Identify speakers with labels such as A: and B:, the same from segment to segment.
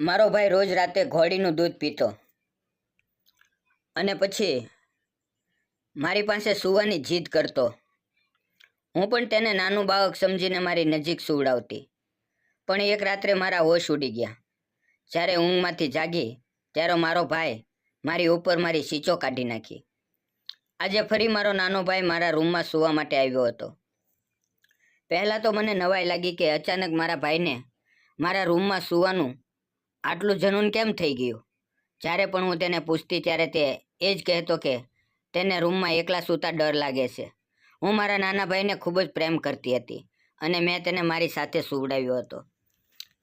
A: મારો ભાઈ રોજ રાતે ઘોડીનું દૂધ પીતો. અને પછી મારી પાસે સૂવાની જીદ કરતો. હું પણ તેને નાનું બાળક સમજીને મારી નજીક સુવડાવતી. પણ એક રાત્રે મારા હોશ ઉડી ગયા. જ્યારે ઊંઘમાંથી જાગી, ત્યારે મારો ભાઈ મારી ઉપર મારી સીચો કાઢી નાખી. આજે ફરી મારો નાનો ભાઈ મારા રૂમમાં સૂવા માટે આવ્યો હતો. પહેલાં તો મને નવાઈ લાગી કે અચાનક મારા ભાઈને મારા રૂમમાં સૂવાનું આટલું જનૂન કેમ થઈ ગયું? જ્યારે પણ હું તેને પૂછતી ત્યારે તે એ જ કહેતો કે તેને રૂમમાં એકલા સૂતા ડર લાગે છે. હું મારા નાના ભાઈને ખૂબ જ પ્રેમ કરતી હતી અને મેં તેને મારી સાથે સુવડાવ્યો હતો.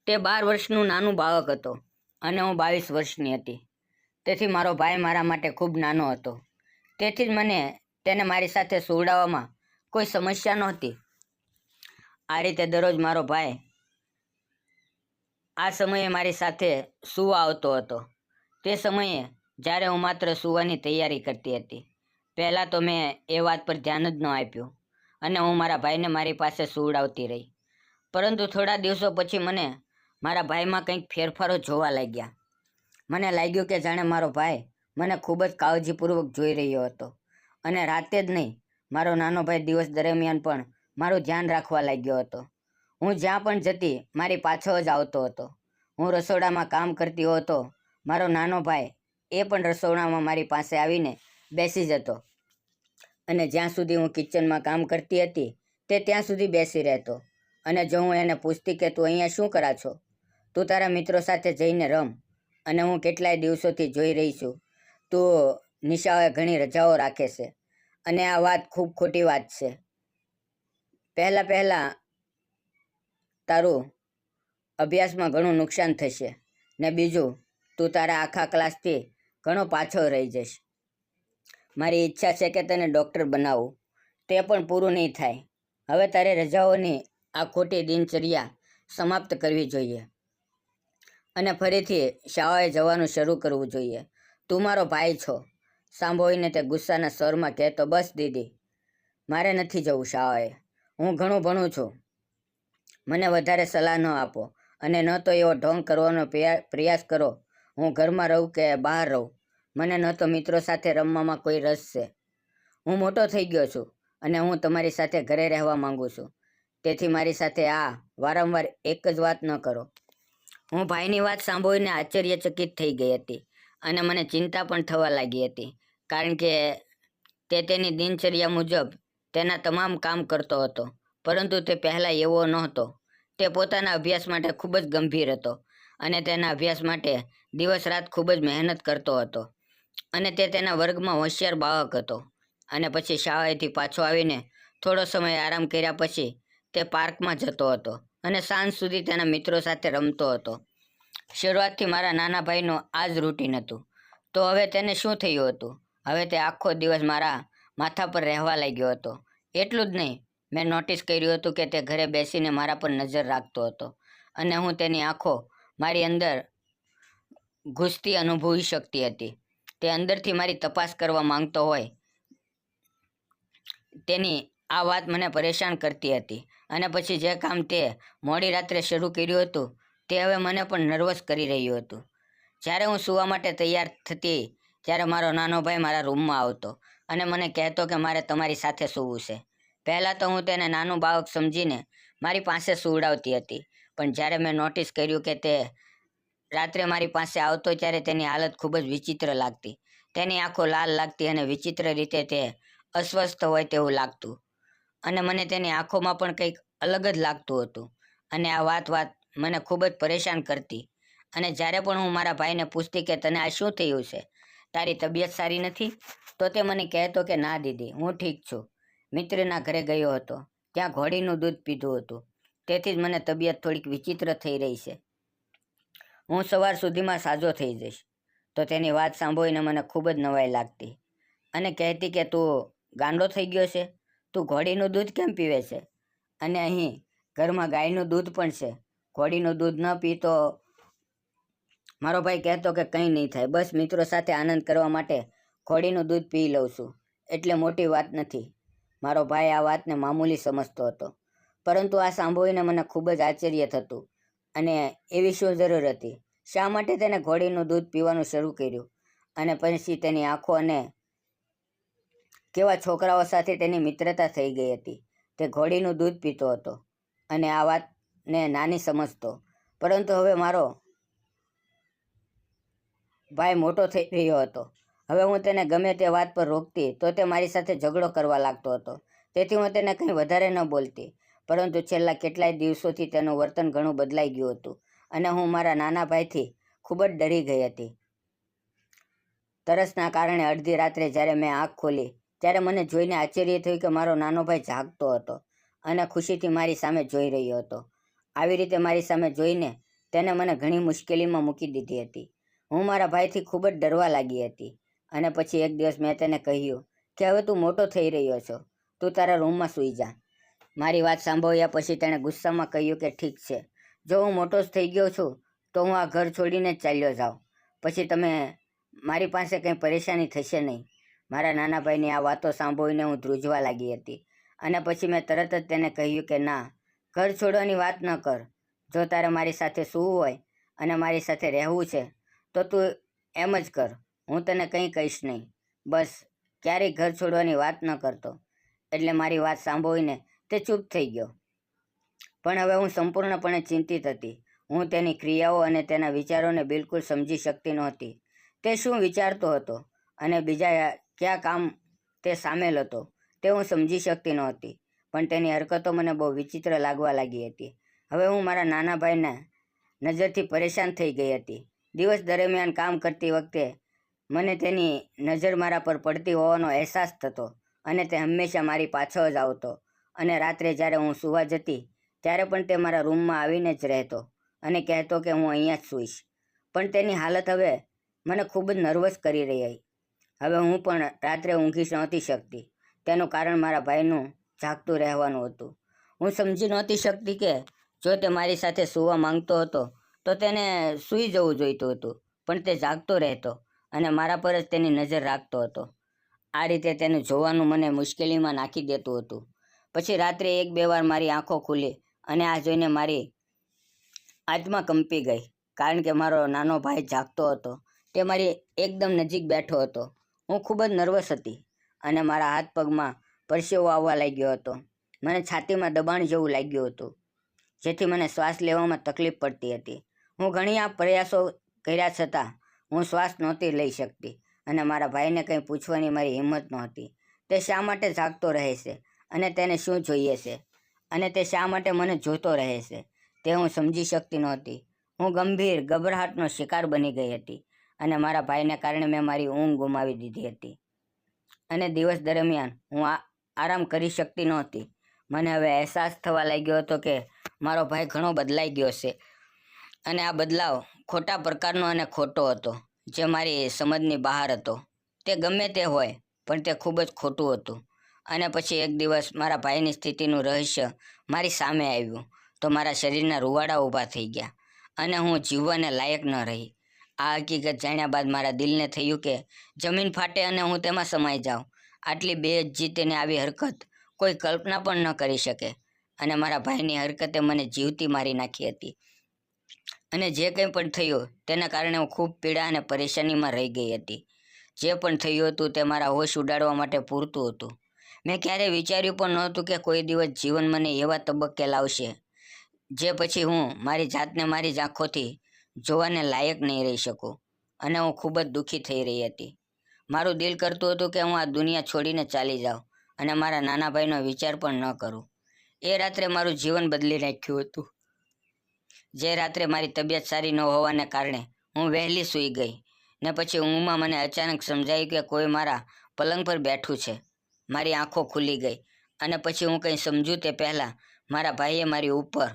A: તે બાર વર્ષનું નાનું બાળક હતો અને હું બાવીસ વર્ષની હતી. તેથી મારો ભાઈ મારા માટે ખૂબ નાનો હતો. તેથી જ મને તેને મારી સાથે સુવડાવવામાં કોઈ સમસ્યા નહોતી. આ રીતે દરરોજ મારો ભાઈ આ સમયે મારી સાથે સૂવા આવતો હતો. તે સમયે જ્યારે હું માત્ર સૂવાની તૈયારી કરતી હતી. પહેલાં તો મેં એ વાત પર ધ્યાન જ ન આપ્યું અને હું મારા ભાઈને મારી પાસે સુવડાવતી રહી. પરંતુ થોડા દિવસો પછી મને મારા ભાઈમાં કંઈક ફેરફારો જોવા લાગ્યા. મને લાગ્યું કે જાણે મારો ભાઈ મને ખૂબ જ કાળજીપૂર્વક જોઈ રહ્યો હતો અને રાતે જ નહીં, મારો નાનો ભાઈ દિવસ દરમિયાન પણ મારું ધ્યાન રાખવા લાગ્યો હતો. હું જ્યાં પણ જતી, મારી પાછો જ આવતો હતો. હું રસોડામાં કામ કરતી હતો, મારો નાનો ભાઈ એ પણ રસોડામાં મારી પાસે આવીને બેસી જતો. અને જ્યાં સુધી હું કિચનમાં કામ કરતી હતી, તે ત્યાં સુધી બેસી રહેતો. અને જો હું એને પૂછતી કે, તું અહીંયા શું કરા છો? તું તારા મિત્રો સાથે જઈને રમ. અને હું કેટલાય દિવસોથી જોઈ રહી છું. તું નિશાઓએ ઘણી રજાઓ રાખે છે. અને આ વાત ખૂબ ખોટી વાત છે. પહેલાં પહેલાં તારું અભ્યાસમાં ઘણું નુકસાન થશે. ને બીજું, તું તારા આખા ક્લાસથી ઘણો પાછો રહી જઈશ. મારી ઈચ્છા છે કે તને ડૉક્ટર બનાવું. તે પણ પૂરું નહીં થાય. હવે તારે રજાઓની આ ખોટી દિનચર્યા સમાપ્ત કરવી જોઈએ. અને ફરીથી શાળાએ જવાનું શરૂ કરવું જોઈએ. તું મારો ભાઈ છો. સાંભળીને તે ગુસ્સાના સ્વરમાં કહેતો બસ દીદી, મારે નથી જવું શાળાએ. હું ઘણું ભણું છું. મને વધારે સલાહ ન આપો અને ન તો એવો ઢોંગ કરવાનો પ્રયા- પ્રયાસ કરો. હું ઘરમાં રહું કે બહાર રહું? મને ન તો મિત્રો સાથે રમવામાં કોઈ રસ છે. હું મોટો થઈ ગયો છું અને હું તમારી સાથે ઘરે રહેવા માંગુ છું. તેથી મારી સાથે આ વારંવાર એક જ વાત ન કરો. હું ભાઈની વાત સાંભળીને આશ્ચર્યચકિત થઈ ગઈ હતી અને મને ચિંતા પણ થવા લાગી હતી, કારણ કે તે તેની દિનચર્યા મુજબ તેના તમામ કામ કરતો હતો. પરંતુ તે પહેલાં એવો નહોતો. તે પોતાના અભ્યાસ માટે ખૂબ જ ગંભીર હતો અને તેના અભ્યાસ માટે દિવસ રાત ખૂબ જ મહેનત કરતો હતો અને તે તેના વર્ગમાં હોશિયાર બાળક હતો. અને પછી શાળાએથી પાછો આવીને થોડો સમય આરામ કર્યા પછી તે પાર્કમાં જતો હતો અને સાંજ સુધી તેના મિત્રો સાથે રમતો હતો. શરૂઆતથી મારા નાના ભાઈનું આ જ રૂટીન હતું. તો હવે તેને શું થયું હતું? હવે તે આખો દિવસ મારા માથા પર રહેવા લાગ્યો હતો. એટલું જ નહીં મેં નોટિસ કર્યું હતું કે તે ઘરે બેસીને મારા પર નજર રાખતો હતો અને હું તેની આંખો મારી અંદર ઘૂસતી અનુભવી શકતી હતી. તે અંદરથી મારી તપાસ કરવા માંગતો હોય તેની આ વાત મને પરેશાન કરતી હતી અને પછી જે કામ તે મોડી રાત્રે શરૂ કર્યું હતું તે હવે મને પણ નર્વસ કરી રહ્યું હતું. જ્યારે હું સૂવા માટે તૈયાર થતી ત્યારે મારો નાનો ભાઈ મારા રૂમમાં આવતો અને મને કહેતો કે મારે તમારી સાથે સૂવું છે. પહેલાં તો હું તેને નાનું બાળક સમજીને મારી પાસે સુવડાવતી હતી. પણ જ્યારે મેં નોટિસ કર્યું કે તે રાત્રે મારી પાસે આવતો ત્યારે તેની હાલત ખૂબ જ વિચિત્ર લાગતી. તેની આંખો લાલ લાગતી અને વિચિત્ર રીતે તે અસ્વસ્થ હોય તેવું લાગતું. અને મને તેની આંખોમાં પણ કંઈક અલગ જ લાગતું હતું. અને આ વાત વાત મને ખૂબ જ પરેશાન કરતી. અને જ્યારે પણ હું મારા ભાઈને પૂછતી કે તને આ શું થયું છે? તારી તબિયત સારી નથી? તો તે મને કહેતો કે, ના દીદી, હું ઠીક છું. મિત્રના ઘરે ગયો હતો. ત્યાં ઘોડીનું દૂધ પીધું હતું. તેથી જ મને તબિયત થોડીક વિચિત્ર થઈ રહી છે. હું સવાર સુધીમાં સાજો થઈ જઈશ. તો તેની વાત સાંભળીને મને ખૂબ જ નવાઈ લાગતી. અને કહેતી કે, તું ગાંડો થઈ ગયો છે? તું ઘોડીનું દૂધ કેમ પીવે છે? અને અહીં ઘરમાં ગાયનું દૂધ પણ છે. ઘોડીનું દૂધ ન પી તો મારો ભાઈ કહેતો કે, કંઈ નહીં થાય. બસ મિત્રો સાથે આનંદ કરવા માટે ઘોડીનું દૂધ પી લઉં છું. એટલે મોટી વાત નથી. મારો ભાઈ આ વાતને મામૂલી સમજતો હતો. પરંતુ આ સાંભળીને મને ખૂબ જ આશ્ચર્ય થતું અને એવી શું જરૂર હતી? શા માટે તેને ઘોડીનું દૂધ પીવાનું શરૂ કર્યું? અને પછી તેની આંખો અને કેવા છોકરાઓ સાથે તેની મિત્રતા થઈ ગઈ હતી? તે ઘોડીનું દૂધ પીતો હતો અને આ વાતને નાની સમજતો. પરંતુ હવે મારો ભાઈ મોટો થઈ રહ્યો હતો. હવે હું તેને ગમે તે વાત પર રોકતી, તો તે મારી સાથે ઝઘડો કરવા લાગતો હતો. તેથી હું તેને કંઈ વધારે ન બોલતી, પરંતુ છેલ્લા કેટલાય દિવસોથી તેનું વર્તન ઘણું બદલાઈ ગયું હતું અને હું મારા નાના ભાઈથી ખૂબ જ ડરી ગઈ હતી. તરસના કારણે અડધી રાત્રે જ્યારે મેં આંખ ખોલી, ત્યારે મને જોઈને આશ્ચર્ય થયું કે મારો નાનો ભાઈ જાગતો હતો અને ખુશીથી મારી સામે જોઈ રહ્યો હતો. આવી રીતે મારી સામે જોઈને તેને મને ઘણી મુશ્કેલીમાં મૂકી દીધી હતી. હું મારા ભાઈથી ખૂબ જ ડરવા લાગી હતી. અને પછી એક દિવસ મેં તેને કહ્યું કે હવે તું મોટો થઈ રહ્યો છો. તું તારા રૂમમાં સૂઈ જા. મારી વાત સાંભળ્યા પછી તેણે ગુસ્સામાં કહ્યું કે ઠીક છે. જો હું મોટો જ થઈ ગયો છું, તો હું આ ઘર છોડીને જ ચાલ્યો જાઉં. પછી તમે મારી પાસે કંઈ પરેશાની થશે નહીં. મારા નાના ભાઈની આ વાતો સાંભળીને હું ધ્રુજવા લાગી હતી. અને પછી મેં તરત જ તેને કહ્યું કે ના, ઘર છોડવાની વાત ન કર. જો તારે મારી સાથે સૂવું હોય અને મારી સાથે રહેવું છે, તો તું એમ જ કર. હું તને કંઈ કહીશ નહીં. બસ, ક્યારેય ઘર છોડવાની વાત ન કરતો. એટલે મારી વાત સાંભળીને તે ચૂપ થઈ ગયો. પણ હવે હું સંપૂર્ણપણે ચિંતિત હતી. હું તેની ક્રિયાઓ અને તેના વિચારોને બિલકુલ સમજી શકતી નહોતી. તે શું વિચારતો હતો અને બીજા કયા કામ તે સામેલ હતો તે હું સમજી શકતી નહોતી. પણ તેની હરકતો મને બહુ વિચિત્ર લાગવા લાગી હતી. હવે હું મારા નાના ભાઈના નજરથી પરેશાન થઈ ગઈ હતી. દિવસ દરમિયાન કામ કરતી વખતે મને તેની નજર મારા પર પડતી હોવાનો અહેસાસ થતો અને તે હંમેશા મારી પાછળ જ આવતો. અને રાત્રે જ્યારે હું સૂવા જતી, ત્યારે પણ તે મારા રૂમમાં આવીને જ રહેતો અને કહેતો કે હું અહીંયા જ સૂઈશ. પણ તેની હાલત હવે મને ખૂબ જ નર્વસ કરી રહી. હવે હું પણ રાત્રે ઊંઘી નહોતી શકતી. તેનું કારણ મારા ભાઈનું જાગતું રહેવાનું હતું. હું સમજી નહોતી શકતી કે જો તે મારી સાથે સૂવા માંગતો હતો, તો તેને સૂઈ જવું જોઈતું હતું, પણ તે જાગતો રહેતો. અને મારા પર જ તેની નજર રાખતો હતો. આ રીતે તેને જોવાનું મને મુશ્કેલીમાં નાખી દેતું હતું. પછી રાત્રે એક બે વાર મારી આંખો ખુલી અને આ જોઈને મારી આત્મા કંપી ગઈ, કારણ કે મારો નાનો ભાઈ જાગતો હતો. તે મારી એકદમ નજીક બેઠો હતો. હું ખૂબ જ નર્વસ હતી અને મારા હાથ પગમાં પરસેવો આવવા લાગ્યો હતો. મને છાતીમાં દબાણ જેવું લાગ્યું હતું, જેથી મને શ્વાસ લેવામાં તકલીફ પડતી હતી. હું ઘણી આ પ્રયાસો કર્યા છતાં હું શ્વાસ નહોતી લઈ શકતી અને મારા ભાઈને કંઈ પૂછવાની મારી હિંમત નહોતી. તે શા માટે જાગતો રહે છે અને તેને શું જોઈએ છે? અને તે શા માટે મને જોતો રહે છે? તે હું સમજી શકતી નહોતી. હું ગંભીર ગભરાટનો શિકાર બની ગઈ હતી અને મારા ભાઈને કારણે મેં મારી ઊંઘ ગુમાવી દીધી હતી. અને દિવસ દરમિયાન હું આરામ કરી શકતી નહોતી. મને હવે અહેસાસ થવા લાગ્યો હતો કે મારો ભાઈ ઘણો બદલાઈ ગયો છે અને આ બદલાવ ખોટા પ્રકારનો અને ખોટો હતો, જે મારી સમજની બહાર હતો. તે ગમે તે હોય, પણ તે ખૂબ જ ખોટું હતું. અને પછી એક દિવસ મારા ભાઈની સ્થિતિનું રહસ્ય મારી સામે આવ્યું. તો મારા શરીરના રૂવાડા ઊભા થઈ ગયા અને હું જીવવાને લાયક ન રહી. આ હકીકત જાણ્યા બાદ મારા દિલને થયું કે જમીન ફાટે અને હું તેમાં સમાઈ જાઉં. આટલી બે જીતીને આવી હરકત કોઈ કલ્પના પણ ન કરી શકે. અને મારા ભાઈની હરકતે મને જીવતી મારી નાખી હતી. અને જે કંઈ પણ થયું તેના કારણે હું ખૂબ પીડા અને પરેશાનીમાં રહી ગઈ હતી. જે પણ થયું હતું તે મારા હોશ ઉડાડવા માટે પૂરતું હતું. મેં ક્યારેય વિચાર્યું પણ નહોતું કે કોઈ દિવસ જીવન મને એવા તબક્કે લાવશે, જે પછી હું મારી જાતને મારી જ આંખોથી જોવાને લાયક નહીં રહી શકું અને હું ખૂબ જ દુઃખી થઈ રહી હતી. મારું દિલ કરતું હતું કે હું આ દુનિયા છોડીને ચાલી જાઉં અને મારા નાના ભાઈનો વિચાર પણ ન કરું. એ રાત્રે મારું જીવન બદલી નાખ્યું હતું. જે રાત્રે મારી તબિયત સારી ન હોવાને કારણે હું વહેલી સૂઈ ગઈ. ને પછી ઊંઘમાં મને અચાનક સમજાયું કે કોઈ મારા પલંગ પર બેઠું છે. મારી આંખો ખુલી ગઈ. અને પછી હું કંઈ સમજું તે પહેલાં મારા ભાઈએ મારી ઉપર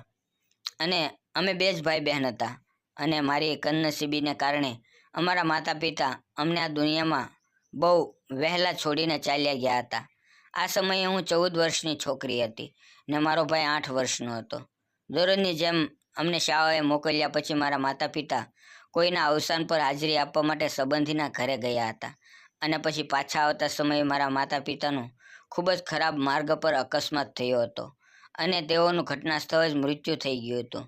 A: અને અમે બે જ ભાઈ બહેન હતા. અને મારી કનનસીબીને કારણે અમારા માતા પિતા અમને આ દુનિયામાં બહુ વહેલા છોડીને ચાલ્યા ગયા હતા. આ સમયે હું ચૌદ વર્ષની છોકરી હતી ને મારો ભાઈ આઠ વર્ષનો હતો. દરરોજની જેમ અમને શાળાએ મોકલ્યા પછી મારા માતા પિતા કોઈના અવસાન પર હાજરી આપવા માટે સંબંધીના ઘરે ગયા હતા અને પછી પાછા આવતા સમયે મારા માતા પિતાનું ખૂબ જ ખરાબ માર્ગ પર અકસ્માત થયો હતો અને તેઓનું ઘટના સ્થળે જ મૃત્યુ થઈ ગયું હતું.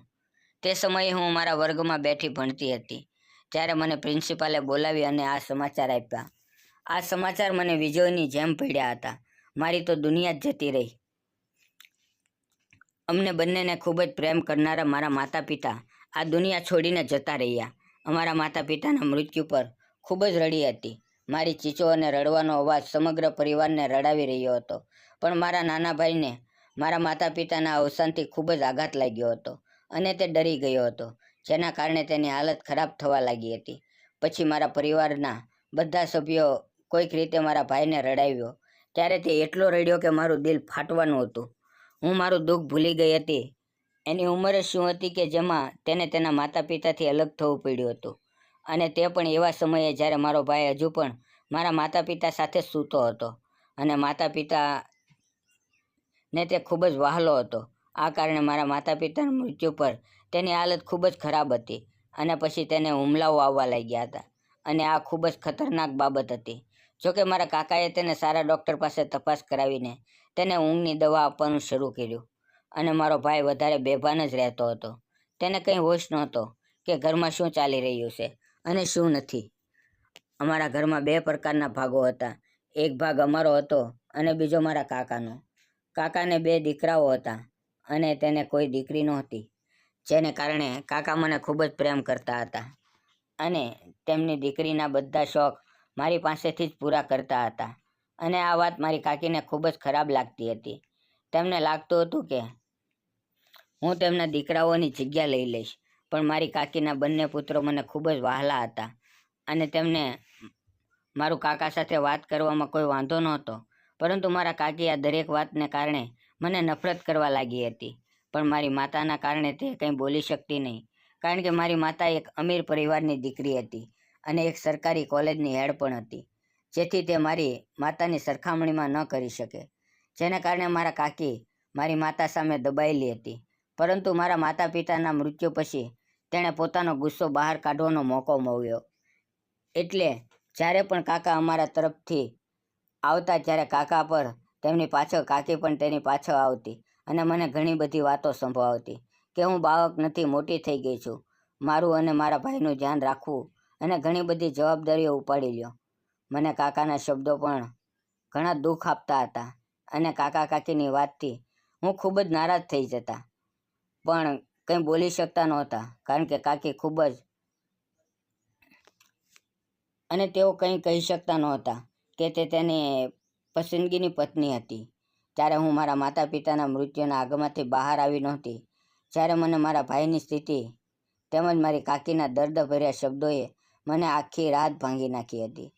A: તે સમયે હું મારા વર્ગમાં બેઠી ભણતી હતી ત્યારે મને પ્રિન્સિપાલે બોલાવી અને આ સમાચાર આપ્યા. આ સમાચાર મને વિજયની જેમ પડ્યા હતા. મારી તો દુનિયા જ જતી રહી. અમને બંનેને ખૂબ જ પ્રેમ કરનારા મારા માતા પિતા આ દુનિયા છોડીને જતા રહ્યા. અમારા માતા પિતાના મૃત્યુ પર ખૂબ જ રડી હતી. મારી ચીચો અને રડવાનો અવાજ સમગ્ર પરિવારને રડાવી રહ્યો હતો. પણ મારા નાના ભાઈને મારા માતા પિતાના અવસાનથી ખૂબ જ આઘાત લાગ્યો હતો અને તે ડરી ગયો હતો, જેના કારણે તેની હાલત ખરાબ થવા લાગી હતી. પછી મારા પરિવારના બધા સભ્યો કોઈક રીતે મારા ભાઈને રડાવ્યો. ત્યારે તે એટલો રડ્યો કે મારું દિલ ફાટવાનું હતું. હું મારું દુઃખ ભૂલી ગઈ હતી. એની ઉંમર શું હતી કે જેમાં તેને તેના માતા પિતાથી અલગ થવું પડ્યું હતું. અને તે પણ એવા સમયે જ્યારે મારો ભાઈ હજુ પણ મારા માતા પિતા સાથે સૂતો હતો. અને માતા પિતા ને તે ખૂબ જ વહાલો હતો. આ કારણે મારા માતા પિતાના મૃત્યુ પર તેની હાલત ખૂબ જ ખરાબ હતી અને પછી તેને હુમલાઓ આવવા લાગ્યા હતા. અને આ ખૂબ જ ખતરનાક બાબત હતી. જોકે મારા કાકાએ તેને સારા ડૉક્ટર પાસે તપાસ કરાવીને તેને ઊંઘની દવા આપવાનું શરૂ કર્યું અને મારો ભાઈ વધારે બેભાન જ રહેતો હતો. તેને કંઈ હોશ નહોતો કે ઘરમાં શું ચાલી રહ્યું છે અને શું નથી. અમારા ઘરમાં બે પ્રકારના ભાગો હતા. એક ભાગ અમારો હતો અને બીજો મારા કાકાનો. કાકાને બે દીકરાઓ હતા અને તેને કોઈ દીકરી નહોતી, જેને કારણે કાકા મને ખૂબ જ પ્રેમ કરતા હતા અને તેમની દીકરીના બધા શોખ મારી પાસેથી જ પૂરા કરતા હતા. અને આ વાત મારી કાકીને ખૂબ જ ખરાબ લાગતી હતી. તેમને લાગતું હતું કે હું તેમના દીકરાઓની જગ્યા લઈ લઈશ, પણ મારી કાકીના બંને પુત્રો મને ખૂબ જ વહાલા હતા અને તેમને મારું કાકા સાથે વાત કરવામાં કોઈ વાંધો નહોતો. પરંતુ મારા કાકી આ દરેક વાતને કારણે મને નફરત કરવા લાગી હતી, પણ મારી માતાના કારણે તે કંઈ બોલી શકતી નહીં, કારણ કે મારી માતા એક અમીર પરિવારની દીકરી હતી અને એક સરકારી કોલેજની હેડ પણ હતી. જેથી તે મારી માતાની સરખામણીમાં ન કરી શકે. જેના કારણે મારા કાકી મારી માતા સામે દબાયેલી હતી. પરંતુ મારા માતા પિતાના મૃત્યુ પછી તેણે પોતાનો ગુસ્સો બહાર કાઢવાનો મોકો મળ્યો. એટલે જ્યારે પણ કાકા અમારા તરફથી આવતા ત્યારે કાકા પર તેમની પાછળ કાકી પણ તેની પાછળ આવતી અને મને ઘણી બધી વાતો સંભળાવતી કે હું બાળક નથી, મોટી થઈ ગઈ છું. મારું અને મારા ભાઈનું ધ્યાન રાખવું અને ઘણી બધી જવાબદારીઓ ઉપાડી લ્યો. મને કાકાના શબ્દો પણ ઘણા દુઃખ આપતા હતા અને કાકા કાકીની વાતથી હું ખૂબ જ નારાજ થઈ જતા. પણ કંઈ બોલી શકતા નહોતા, કારણ કે કાકી ખૂબ જ અને તેઓ કંઈ કહી શકતા નહોતા કે તે તેની પસંદગીની પત્ની હતી. ત્યારે હું મારા માતા પિતાના મૃત્યુના આગમાંથી બહાર આવી નહોતી, જ્યારે મને મારા ભાઈની સ્થિતિ તેમજ મારી કાકીના દર્દભર્યા શબ્દોએ મને આખી રાત ભાંગી નાખી હતી.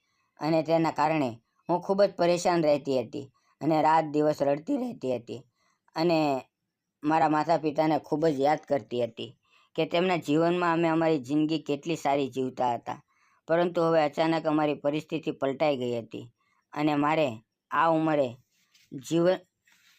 A: અને તેના કારણે હું ખૂબ જ પરેશાન રહેતી હતી અને રાત દિવસ રડતી રહેતી હતી અને મારા માતા પિતાને ખૂબ જ યાદ કરતી હતી કે તેમના જીવનમાં અમે અમારી જિંદગી કેટલી સારી જીવતા હતા. પરંતુ હવે અચાનક અમારી પરિસ્થિતિ પલટાઈ ગઈ હતી અને મારે આ ઉંમરે જીવન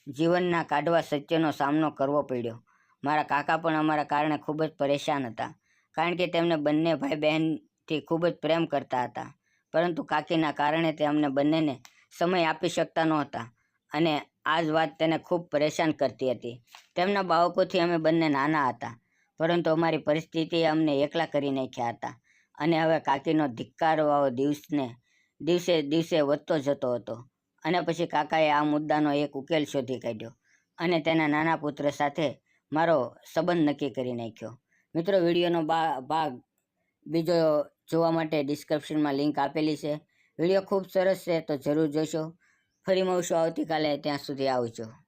A: જીવનના કાઢવા સત્યનો સામનો કરવો પડ્યો. મારા કાકા પણ અમારા કારણે ખૂબ જ પરેશાન હતા, કારણ કે તેમને બંને ભાઈ બહેનથી ખૂબ જ પ્રેમ કરતા હતા. પરંતુ કાકીના કારણે તે અમને બંનેને સમય આપી શકતા નહોતા અને આ જ વાત તેને ખૂબ પરેશાન કરતી હતી. તેમના બાળકોથી અમે બંને નાના હતા, પરંતુ અમારી પરિસ્થિતિએ અમને એકલા કરી નાખ્યા હતા અને હવે કાકીનો ધિક્કારવાળો દિવસને દિવસે દિવસે વધતો જતો હતો અને પછી કાકાએ આ મુદ્દાનો એક ઉકેલ શોધી કાઢ્યો અને તેના નાના પુત્ર સાથે મારો સંબંધ નક્કી કરી નાખ્યો. મિત્રો, વિડીયોનો ભાગ બીજો જોવા માટે ડિસ્ક્રિપ્શનમાં લિંક આપેલી છે. વીડિયો ખૂબ સરસ છે, તો જરૂર જોશો. ફરી મળશું આવતીકાલે, ત્યાં સુધી આવજો.